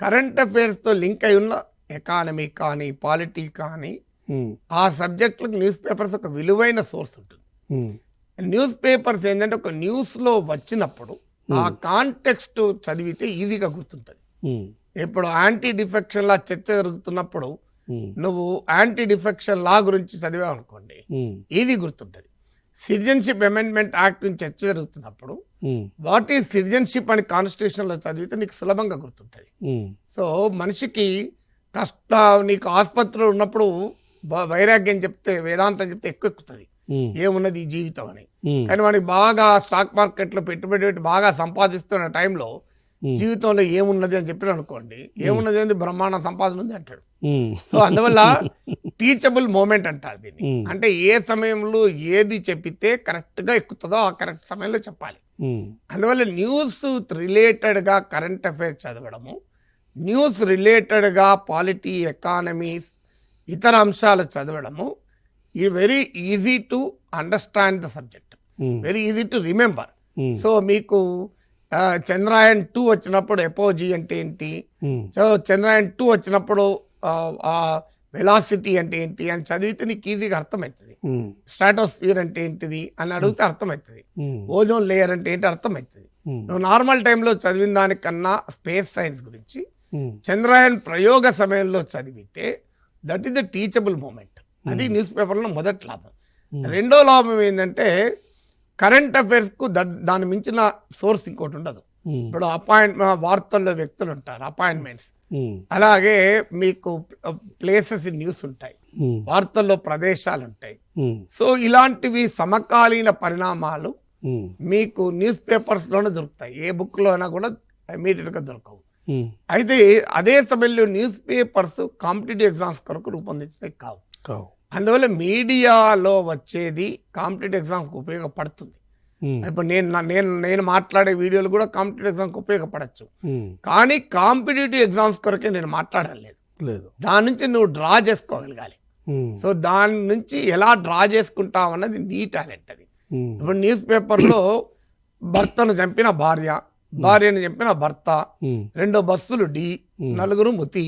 Current అఫైర్స్తో link అయి ఉన్న economy కానీ పాలిటీ కానీ ఆ సబ్జెక్టులకు న్యూస్ పేపర్స్ ఒక విలువైన సోర్స్ ఉంటుంది. న్యూస్ పేపర్స్ ఏంటంటే ఒక న్యూస్లో వచ్చినప్పుడు ఆ కాంటెక్స్ట్ చదివితే ఈజీగా గుర్తుంటుంది. ఇప్పుడు యాంటీ డిఫెక్షన్ లా చర్చ జరుగుతున్నప్పుడు నువ్వు యాంటీ డిఫెక్షన్ లా గురించి చదివావు అనుకోండి ఇది గుర్తుంటుంది. సిటిజన్షిప్ అమెండ్మెంట్ యాక్ట్ గురించి చర్చ జరుగుతున్నప్పుడు వాట్ ఈజ్ సిటిజన్షిప్ అని కాన్స్టిట్యూషన్లో చదివితే నీకు సులభంగా గుర్తుంటుంది. ఉమ్, సో మనిషికి కష్ట నీకు ఆసుపత్రిలో ఉన్నప్పుడు వైరాగ్యం చెప్తే వేదాంతం చెప్తే ఎక్కువ ఎక్కుతుంది. ఉమ్, ఏమున్నది ఈ జీవితం అని. ఉమ్, కానీ వాడికి బాగా స్టాక్ మార్కెట్లో పెట్టుబడి పెట్టి బాగా సంపాదిస్తున్న టైంలో జీవితంలో ఏమున్నది అని చెప్పిన అనుకోండి ఏమున్నది అని బ్రహ్మాండ సంపాదన ఉంది అంటాడు. సో అందువల్ల టీచబుల్ మూమెంట్ అంటారు దీన్ని. అంటే ఏ సమయంలో ఏది చెప్పితే కరెక్ట్గా ఎక్కుతుందో ఆ కరెక్ట్ సమయంలో చెప్పాలి. అందువల్ల న్యూస్ రిలేటెడ్గా కరెంట్ అఫైర్స్ చదవడము న్యూస్ రిలేటెడ్గా పాలిటీ ఎకానమీస్ ఇతర అంశాలు చదవడము ఈ very easy to understand the subject very easy to remember so మీకు చంద్రయాన్ టూ వచ్చినప్పుడు ఎపోజీ అంటే ఏంటి? సో చంద్రయాన్ టూ వచ్చినప్పుడు వెలాసిటీ అంటే ఏంటి? అని చదివితే నీకు ఈజీగా అర్థమవుతుంది స్ట్రాటోస్ఫియర్ అంటే ఏంటిది? అని అడిగితే అర్థమవుతుంది ఓజోన్ లేయర్ అంటే ఏంటి? అర్థమవుతుంది నువ్వు నార్మల్ టైంలో చదివిన దానికన్నా స్పేస్ సైన్స్ గురించి చంద్రయాన్ ప్రయోగ సమయంలో చదివితే that is the teachable moment. అది న్యూస్ పేపర్లో మొదటి లాభం. రెండో లాభం ఏంటంటే కరెంట్ అఫైర్స్కు దాని మించిన సోర్స్ ఇంకోటి ఉండదు. ఇప్పుడు అపాయింట్ వార్తల్లో వ్యక్తులు ఉంటారు అపాయింట్మెంట్స్. అలాగే మీకు ప్లేసెస్ న్యూస్ ఉంటాయి వార్తల్లో ప్రదేశాలు ఉంటాయి. సో ఇలాంటివి సమకాలీన పరిణామాలు మీకు న్యూస్ పేపర్స్లోనే దొరుకుతాయి. ఏ బుక్లో అయినా కూడా ఇమీడియట్గా దొరకవు. ఉమ్, అయితే అదే సమయంలో న్యూస్ పేపర్స్ కాంపిటేటివ్ ఎగ్జామ్స్ కొరకు రూపొందించినవి కావు. కావు. అందువల్ల మీడియాలో వచ్చేది కాంపిటేటివ్ ఎగ్జామ్స్కి ఉపయోగపడుతుంది. ఇప్పుడు నేను నేను నేను మాట్లాడే వీడియోలు కూడా కాంపిటేటివ్ ఎగ్జామ్కి ఉపయోగపడచ్చు. కానీ కాంపిటేటివ్ ఎగ్జామ్స్ కొరకే నేను మాట్లాడలేదు లేదు. దాని నుంచి నువ్వు డ్రా చేసుకోగలగాలి. సో దాని నుంచి ఎలా డ్రా చేసుకుంటావు అన్నది నీ టాలెంట్ అది. ఇప్పుడు న్యూస్ పేపర్లో భర్తను చంపిన భార్య భార్యను చంపిన భర్త రెండు బస్సులు డి నలుగురు ముతి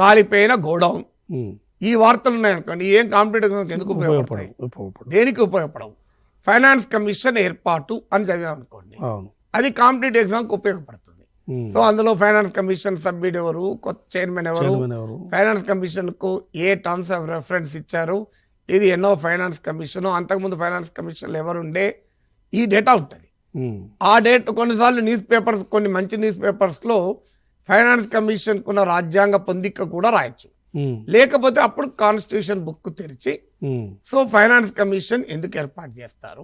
కాలిపోయిన గోడౌన్. ఈ వార్తలు ఉన్నాయనుకోండి ఏం కాంపిటేటివ్ ఎందుకు ఉపయోగపడవు దేనికి ఉపయోగపడవు? ఫైనాన్స్ కమిషన్ ఏర్పాటు అని చదివాం అనుకోండి అవును. అది కాంపిటేటివ్ ఎగ్జామ్కి ఉపయోగపడుతుంది. సో అందులో ఫైనాన్స్ కమిషన్ సభ్యుడు ఎవరు? కొత్త చైర్మన్ ఎవరు? ఫైనాన్స్ కమిషన్కు ఏ టర్మ్స్ ఆఫ్ రెఫరెన్స్ ఇచ్చారు? ఇది ఎన్నో ఫైనాన్స్ కమిషన్ అంతకుముందు ఫైనాన్స్ కమిషన్లు ఎవరు ఉండే ఈ డేటా ఉంటుంది. ఆ డేట్ కొన్నిసార్లు న్యూస్ పేపర్స్ కొన్ని మంచి న్యూస్ పేపర్స్లో ఫైనాన్స్ కమిషన్ కున్న రాజ్యాంగ పొందిక కూడా రాయొచ్చు. లేకపోతే అప్పుడు కాన్స్టిట్యూషన్ బుక్ తెరిచి ఉమ్. సో ఫైనాన్స్ కమిషన్ ఎందుకు ఏర్పాటు చేస్తారు